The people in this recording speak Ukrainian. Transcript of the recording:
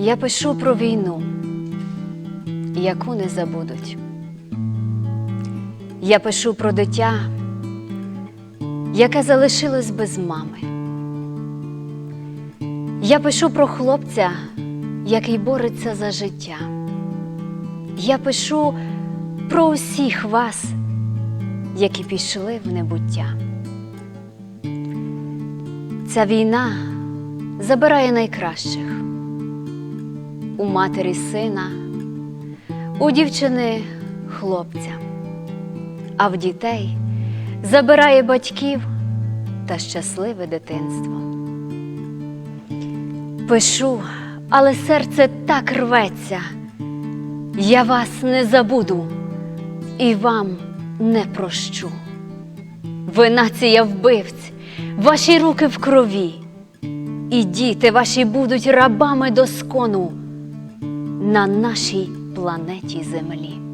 Я пишу про війну, яку не забудуть. Я пишу про дитя, яке залишилось без мами. Я пишу про хлопця, який бореться за життя. Я пишу про усіх вас, які пішли в небуття. Ця війна забирає найкращих у матері сина, у дівчини хлопця, а в дітей забирає батьків та щасливе дитинство. Пишу, але серце так рветься. Я вас не забуду і вам не прощу. Ви нація вбивць, ваші руки в крові, і діти ваші будуть рабами доскону на нашій планеті Землі.